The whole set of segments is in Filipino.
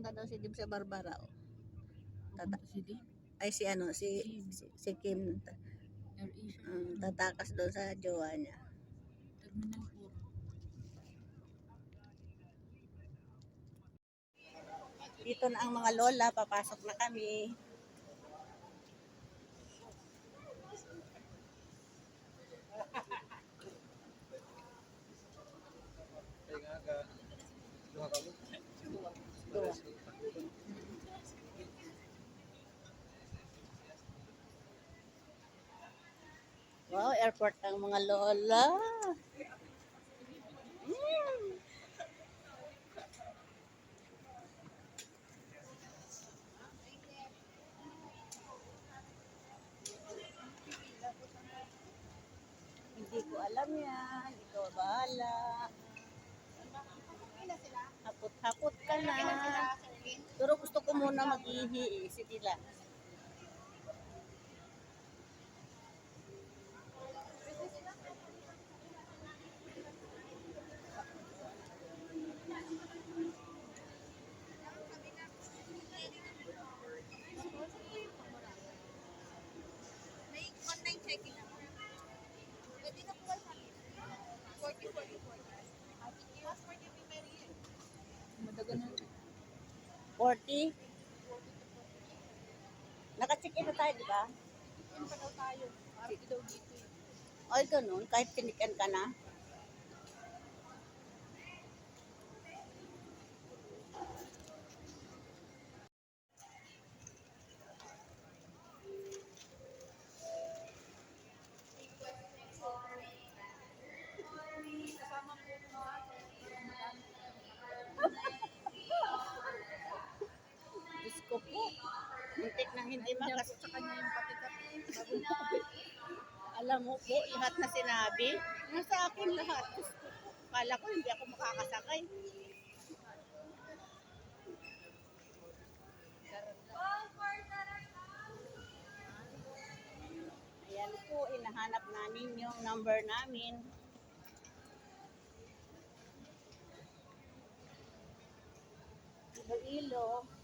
Pupunta daw si Dim sa Barbara. oh. Tata Si Di, ay si ano, si, si, si Kim. Um, tatakas doon sa jowa niya. Terminal 4. Dito na ang mga lola, papasok na kami. Airport ang mga lola. Mm. Hindi ko alam yan. Ikaw bahala. Hapot-hapot ka na. Pero gusto ko muna mag-ihi eh, si Tila. May online checking na. Pwede na po kayo sa 40, 40, 40. Passport yung may Mary eh. Madagal na. 40. Naka-check in na tayo, di ba? Yun pa daw tayo. Parang daw dito eh. Ay, ganun. Kahit tinikan ka na. Muntik na hindi makas... sa kanya yung na. Alam mo po, lahat na sinabi, nasa akin lahat. Kala ko hindi ako makakasakay. Ayan po, inahanap namin yung number namin. Iloilo. May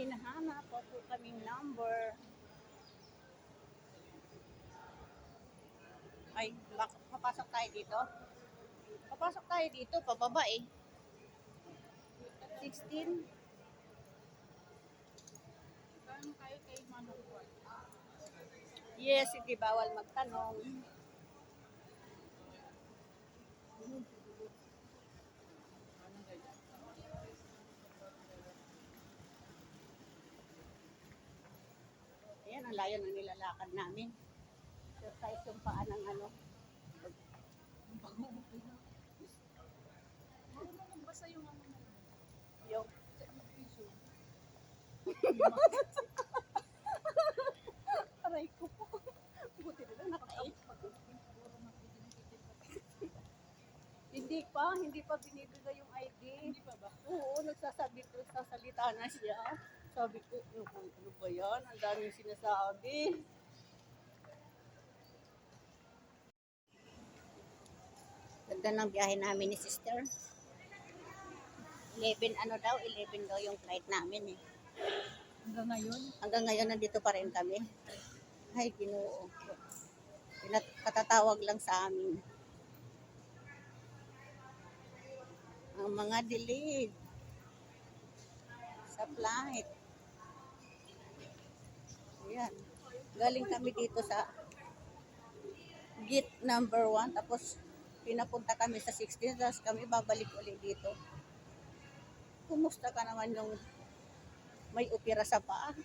hinahanap pa po kaming number. Ay, bak papasok tayo dito? Papasok tayo dito, pababa eh. 16. Kano kayo kay Juan? Yes, hindi bawal magtanong. Ayan, ang nilalakad namin. Exercise yung paa ng ano. Marunong basta yung ano mo. Yung, Piso. aray ko po. Buti na lang nakain. Hindi pa, hindi pa binibigay yung ID. Hindi pa ba? Oo, nagsasabi ko, nagsasalita na siya. Sabi ko, ano, ano ba yan? Ang daming sinasabi. Ganda ng biyahe namin ni sister. 11 ano daw, 11 daw yung flight namin eh. Hanggang ngayon, Hanggang ngayon nandito pa rin kami. Ay, ginoo. Katatawag lang sa amin. Ang mga delayed sa flight. Ayan. Galing kami dito sa gate number 1 tapos pinapunta kami sa 16 tapos kami babalik ulit dito. Kumusta ka naman yung may opera sa paa?